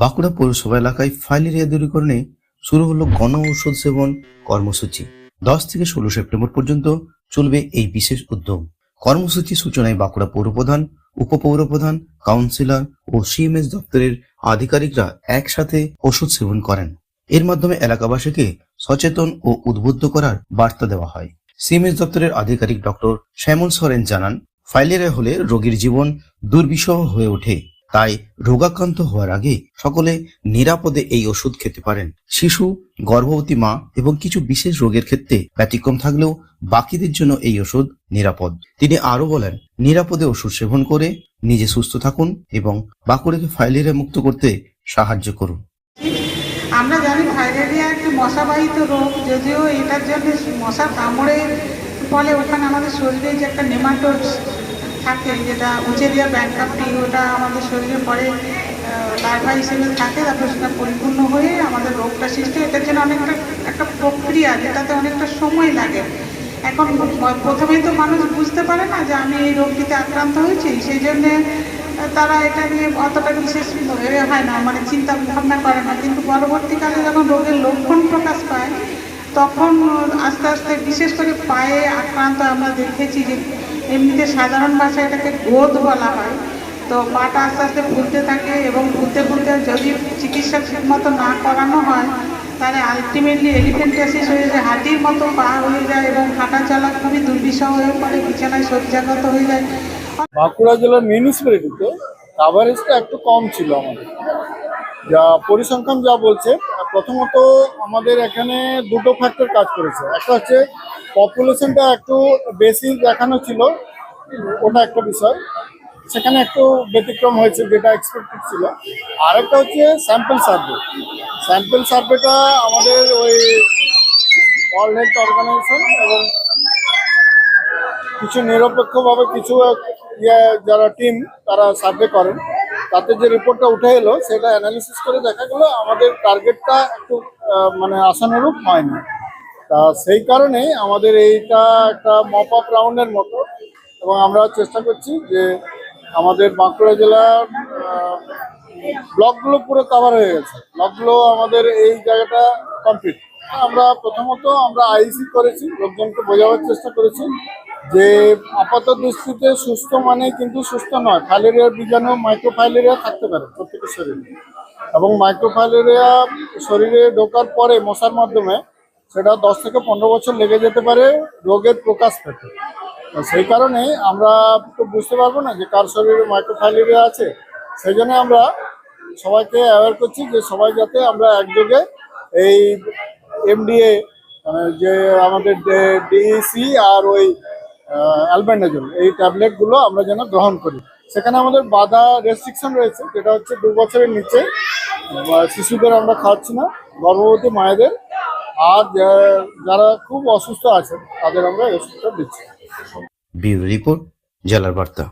বাঁকুড়া পৌরসভা এলাকায় ফাইলেরিয়া দূরীকরণে শুরু হলো গণ ঔষধ সেবন কর্মসূচি। দশ থেকে ষোলো সেপ্টেম্বর পর্যন্ত চলবে এই বিশেষ উদ্যোগ। কর্মসূচি সূচনায় বাঁকুড়া পৌরপ্রধান, উপপৌরপ্রধান, কাউন্সিলর ও সিএমএস দপ্তরের আধিকারিকরা একসাথে ওষুধ সেবন করেন। এর মাধ্যমে এলাকাবাসীকে সচেতন ও উদ্বুদ্ধ করার বার্তা দেওয়া হয়। সিএমএস দপ্তরের আধিকারিক ডক্টর শ্যামল সরেন জানান ফাইলেরিয়া হলে রোগীর জীবন দুর্বিষহ হয়ে ওঠে। তাই রোগাক্রান্ত হওয়ার আগে সকলে নিরাপদে এই ওষুধ খেতে পারেন। শিশু, গর্ভবতী মা এবং কিছু বিশেষ রোগের ক্ষেত্রে ব্যতিক্রম থাকলেও বাকিদের জন্য এই ওষুধ নিরাপদ। তিনি আরও বলেন, নিরাপদে ওষুধ সেবন করে নিজে সুস্থ থাকুন এবং বাঁকুড়াকে ফাইলেরিয়া মুক্ত করতে সাহায্য করুন। আমরা জানি ফাইলেরিয়া একটি মশাবাহিত রোগ, যদিও এটার জন্য মশা কামড়ে ফলে ওখানে আমাদের শরীরে যে একটা নেমাটোড থাকে, যেটা উচেরিয়া ব্যাংকাপটি ওটা আমাদের শরীরে পরে লার্ভা হিসেবে থাকে, তারপর সেটা পরিপূর্ণ হয়ে আমাদের রোগটা সৃষ্টি হয়। এটার জন্য অনেকটা, একটা প্রক্রিয়া, যেটাতে অনেকটা সময় লাগে এখন প্রথমেই তো মানুষ বুঝতে পারে না যে আমি এই রোগটিতে আক্রান্ত হয়েছি, সেই জন্যে তারা এটা নিয়ে অতটা বিশেষ হয় না মানে চিন্তা ভাবনা করে না কিন্তু পরবর্তীকালে যখন রোগের লক্ষণ প্রকাশ পায়, তখন, আস্তে আস্তে বিশেষ করে পায়ে আক্রান্ত আমরা দেখেছি যে এমনিতে সাধারণ ভাষায় এটাকে গোদ বলা হয়। তো পাটা আস্তে আস্তে ফুলতে থাকে এবং ফুলতে ফুলতে যদি চিকিৎসা ঠিক মতো না করানো হয়, তাহলে আলটিমেটলি এলিফেন্টাসিস হয়ে যায়, হাতির মতো পা হয়ে যায় এবং হাঁটা চলা খুবই দুর্বিষহ হয়ে পড়ে, বিছানায় শয্যাগত হয়ে যায়। বাঁকুড়া জেলার মিউনিসিপ্যালিটিতে কাভারেজটা একটু কম ছিল আমাদের। যা পরিসংখ্যান যা বলছে, প্রথমত আমাদের এখানে দুটো ফ্যাক্টর কাজ করেছে। একটা হচ্ছে পপুলেশনটা একটু বেশি দেখানো ছিল, ওটা একটা বিষয়। সেখানে একটু ব্যতিক্রম হয়েছে যেটা এক্সপেক্টেড ছিল। আরেকটা হচ্ছে স্যাম্পল সার্ভে স্যাম্পল সার্ভেটা আমাদের ওই ওয়ার্ল্ড হেলথ অর্গানাইজেশন এবং কিছু নিরপেক্ষভাবে কিছু ইয়ে যারা টিম তারা সার্ভে করেন। তাতে যে রিপোর্টটা উঠে এলো, সেটা অ্যানালিসিস করে দেখা গেলো, আমাদের টার্গেটটা একটু মানে আশানুরূপ হয়নি। তা সেই কারণে আমাদের এইটা একটা মপ আপ রাউন্ডের মতো। এবং আমরা চেষ্টা করছি যে আমাদের বাঁকুড়া জেলার ব্লকগুলো পুরো কভার হয়ে গেছে। ব্লকগুলো আমাদের এই জায়গাটা কমপ্লিট আমরা প্রথমত আমরা আইসি করেছি, লোকজনকে বোঝাবার চেষ্টা করেছি যে আপাত দৃষ্টিতে সুস্থ মানে কিন্তু সুস্থ নয়। ফাইলেরিয়ার বীজাণু মাইক্রোফাইলেরিয়া থাকতে পারে প্রত্যেকের শরীরে। এবং মাইক্রোফাইলেরিয়া শরীরে ঢোকার পরে মশার মাধ্যমে সেটা দশ থেকে পনেরো বছর লেগে যেতে পারে রোগের প্রকাশ পেতে। সেই কারণে আমরা তো বুঝতে পারব না যে কার শরীরে মাইক্রোফাইলেরিয়া আছে। সেই জন্য আমরা সবাইকে অ্যাওয়ার করছি যে সবাই যাতে আমরা একযোগে এই এমডিএ মানে যে আমাদের ডিইসি আর ওই অ্যালবেন্ডাজল এই ট্যাবলেটগুলো আমরা যেন গ্রহণ করি। সেখানে আমাদের বাধা রেস্ট্রিকশন রয়েছে, যেটা হচ্ছে দু বছরের নিচে শিশুদের আমরা খাওয়াচ্ছি না। গর্ভবতী মায়েদের আর যারা খুব অসুস্থ আছেন তাদের আমরা ওষুধটা দিচ্ছি। ব্যুরো রিপোর্ট জেলার বার্তা।